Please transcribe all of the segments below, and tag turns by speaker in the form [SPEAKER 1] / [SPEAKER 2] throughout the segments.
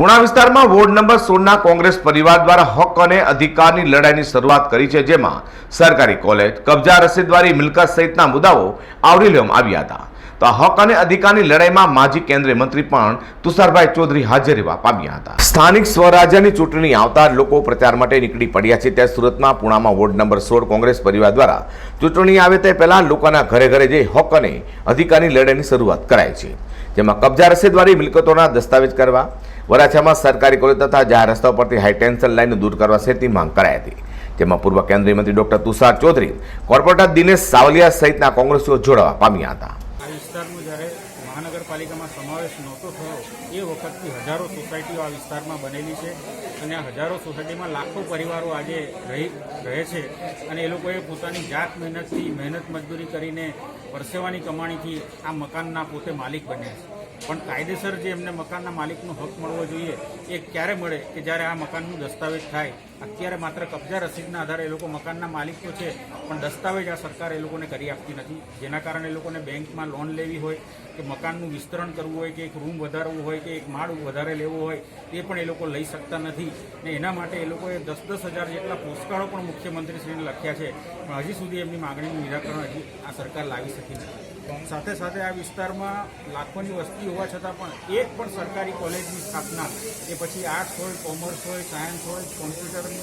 [SPEAKER 1] પુણા વિસ્તારમાં ward number સોળના Congress પરિવાર દ્વારા હક અને અધિકારની લડાઈની શરૂઆત કરી છે, જેમાં સરકારી કોલેજ, કબજા રસીદવારી મિલકત સહિતના મુદ્દાઓ આવરી લેવામાં આવ્યા હતા. તો આ હક અને અધિકારની લડાઈમાં માજી કેન્દ્રીય મંત્રી પણ તુષારભાઈ ચૌધરી હાજર રહેવા પામ્યા હતા. સ્થાનિક સ્વરાજ્યની ચૂંટણી આવતા લોકો પ્રચાર માટે નીકળી પડ્યા છે, ત્યાં સુરતમાં પુણામાં વોર્ડ નંબર સોળ કોંગ્રેસ પરિવાર દ્વારા ચૂંટણી આવે તે પહેલાં લોકોના ઘરે ઘરે જઈ હક અને અધિકારની લડાઈની શરૂઆત કરાય છે. જેમાં કબજા રસીદવારી મિલકતોના દસ્તાવેજ કરવા વરાછામાં સરકારી કોલેજ તથા જાહેર રસ્તાઓ પરથી હાઈટેન્શન લાઈન દૂર કરવા સહિતની માંગ કરાઈ હતી. જેમાં પૂર્વ કેન્દ્રીય મંત્રી ડોક્ટર તુષાર ચૌધરી, કોર્પોરેટર દિનેશ સાવલિયા સહિતના કોંગ્રેસીઓ જોડાવા પામ્યા હતા.
[SPEAKER 2] આ વિસ્તારનો જ્યારે મહાનગરપાલિકામાં સમાવેશ નહોતો થયો, એ વખતથી હજારો સોસાયટીઓ આ વિસ્તારમાં બનેલી છે અને આ હજારો સોસાયટીમાં લાખો પરિવારો આજે રહી, રહે છે અને એ લોકોએ પોતાની જાત મહેનતથી મહેનત મજદૂરી કરીને પરસેવાની કમાણીથી આ મકાનના પોતે માલિક બન્યા છે. પણ કાયદેસર જે એમને મકાનના માલિકનો હક મળવો જોઈએ, એ ક્યારે મળે કે જ્યારે આ મકાનનું દસ્તાવેજ થાય? અત્યારે માત્ર કબજા રસીદના આધારે એ લોકો મકાનના માલિક તો છે, પણ દસ્તાવેજ આ સરકાર એ લોકોને કરી આપતી નથી. જેના કારણે એ લોકોને બેંકમાં લોન લેવી હોય, કે મકાનનું વિસ્તરણ કરવું હોય, કે એક રૂમ વધારવું હોય, કે એક માળ વધારે લેવો હોય તે પણ એ લોકો લઈ શકતા નથી. ને એના માટે એ લોકોએ દસ દસ હજાર જેટલા પોસ્ટકાર્ડો પણ મુખ્યમંત્રીશ્રીને લખ્યા છે. પણ હજી સુધી એમની માગણીનું નિરાકરણ હજી આ સરકાર લાવી શકી નથી. સાથે સાથે આ વિસ્તારમાં લાખોની વસ્તી હોવા છતાં પણ એક પણ સરકારી કોલેજની સ્થાપના એ પછી આર્ટ્સ હોય, કોમર્સ હોય, સાયન્સ હોય કોમ્પ્યુટરની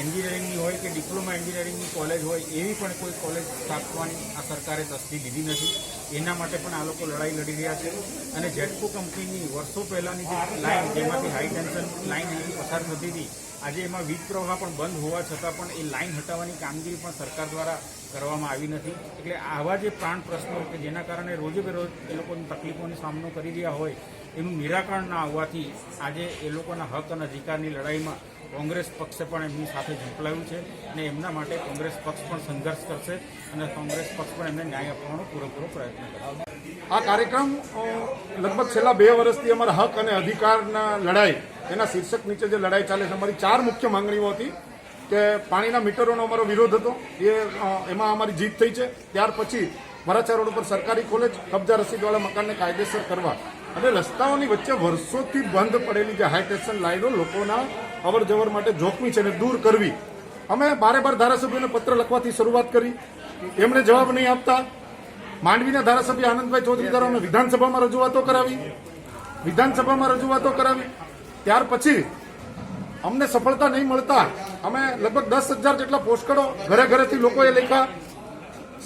[SPEAKER 2] એન્જિનિયરિંગની હોય કે ડિપ્લોમા એન્જિનિયરિંગની કોલેજ હોય, એવી પણ કોઈ કોલેજ સ્થાપવાની આ સરકારે તસ્દી લીધી નથી. એના માટે પણ આ લોકો લડાઈ લડી રહ્યા છે અને જેટકો કંપનીની વર્ષો પહેલાંની જે લાઇન જેમાંથી હાઈ ટેન્શન લાઈન એની પસાર થતી હતી, આજે એમાં વીજ પ્રવાહ પણ બંધ હોવા છતાં પણ એ લાઇન હટાવવાની કામગીરી પણ સરકાર દ્વારા કરવામાં આવી નથી. એટલે આવા જે પ્રાણ પ્રશ્નો કે જેના કારણે રોજે બેરોજ એ લોકોની તકલીફોનો સામનો કરી રહ્યા હોય, એનું નિરાકરણ ના આવવાથી આજે એ લોકોના હક અને અધિકારની લડાઈમાં કોંગ્રેસ પક્ષે પણ એમની સાથે ઝંપલાયું છે અને એમના માટે કોંગ્રેસ પક્ષ પણ સંઘર્ષ કરશે અને કોંગ્રેસ પક્ષ પણ એમને ન્યાય આપવાનો પૂરેપૂરો પ્રયત્ન કરશે.
[SPEAKER 3] આ કાર્યક્રમ લગભગ છેલ્લા બે વર્ષથી અમારા હક અને અધિકારના લડાઈ, એના શીર્ષક નીચે જે લડાઈ ચાલે છે, અમારી ચાર મુખ્ય માંગણીઓ હતી. કે પાણીના મીટરોનો અમારો વિરોધ હતો. એ એમાં અમારી જીત થઈ છે. ત્યાર પછી વરાછા રોડ ઉપર સરકારી કોલેજ, કબજા રસીદવાળા મકાનને કાયદેસર કરવા અને રસ્તાઓની વચ્ચે વર્ષોથી બંધ પડેલી જે હાઈ ટેન્શન લાઈનો લોકોના અવર જવર માટે જોખમી છે ને દૂર કરવી. અમે બારે બાર ધારાસભ્યોને પત્ર લખવાથી શરૂઆત કરી. એમણે જવાબ નહીં આપતા. માંડવીના ધારાસભ્ય આનંદભાઈ ચૌધરી દ્વારા અમે વિધાનસભામાં રજૂઆતો કરાવી. વિધાનસભામાં રજૂઆતો કરાવી. ત્યાર પછી અમને સફળતા નહીં મળતા અમે લગભગ દસ હજાર જેટલા પોસ્ટકાર્ડો ઘરે ઘરેથી લોકોએ લખ્યા.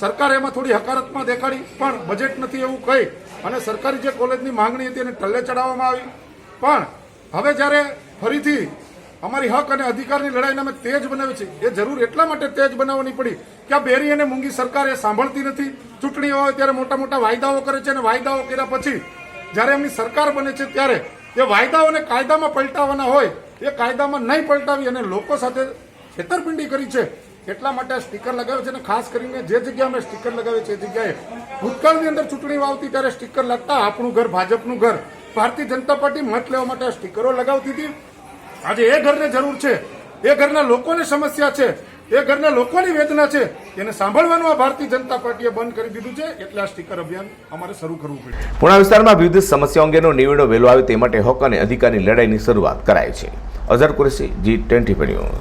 [SPEAKER 3] સરકારે એમાં થોડી હકારાત્મક દેખાડી, પણ બજેટ નથી એવું કહી અને સરકારી જે કોલેજની માંગણી હતી એને ટલ્લે ચડાવવામાં આવી. પણ હવે જ્યારે ફરીથી અમારી હક અને અધિકારની લડાઈને અમે તેજ બનાવી છે, એ જરૂર એટલા માટે તેજ બનાવવાની પડી કે આ બેરી અને મૂંગી સરકાર એ સાંભળતી નથી. ચૂંટણીઓ હોય ત્યારે મોટા મોટા વાયદાઓ કરે છે અને વાયદાઓ કર્યા પછી જ્યારે એમની સરકાર બને છે ત્યારે એ વાયદાઓને કાયદામાં પલટાવવાના હોય એ કાયદામાં નહીં પલટાવી અને લોકો સાથે છેતરપિંડી કરી છે. એટલા માટે આ સ્ટીકર લગાવે છે અને ખાસ કરીને જે જગ્યાએ અમે સ્ટીકર લગાવે છે, એ જગ્યાએ ભૂતકાળની અંદર ચૂંટણીઓ આવતી ત્યારે સ્ટીકર લગતા આપણું ઘર, ભાજપનું ઘર. ભારતીય જનતા પાર્ટી મત લેવા માટે સ્ટીકરો લગાવતી હતી. આજે એ ઘરને જરૂર છે. એ ઘરના લોકોને સમસ્યા છે. એ ઘરના લોકોની વેદના છે. એને સાંભળવાનું આ ભારતીય જનતા પાર્ટીએ બંધ કરી દીધું છે. એટલે આ સ્ટીકર અભિયાન અમારે શરૂ કરવું પડ્યું.
[SPEAKER 1] પુણા વિસ્તારમાં વિવિધ સમસ્યાઓ અંગેનો નિવેડો વહેલો આવે તે માટે હક અને અધિકારની લડાઈની શરૂઆત કરાઈ છે. Azhar Qureshi G twenty news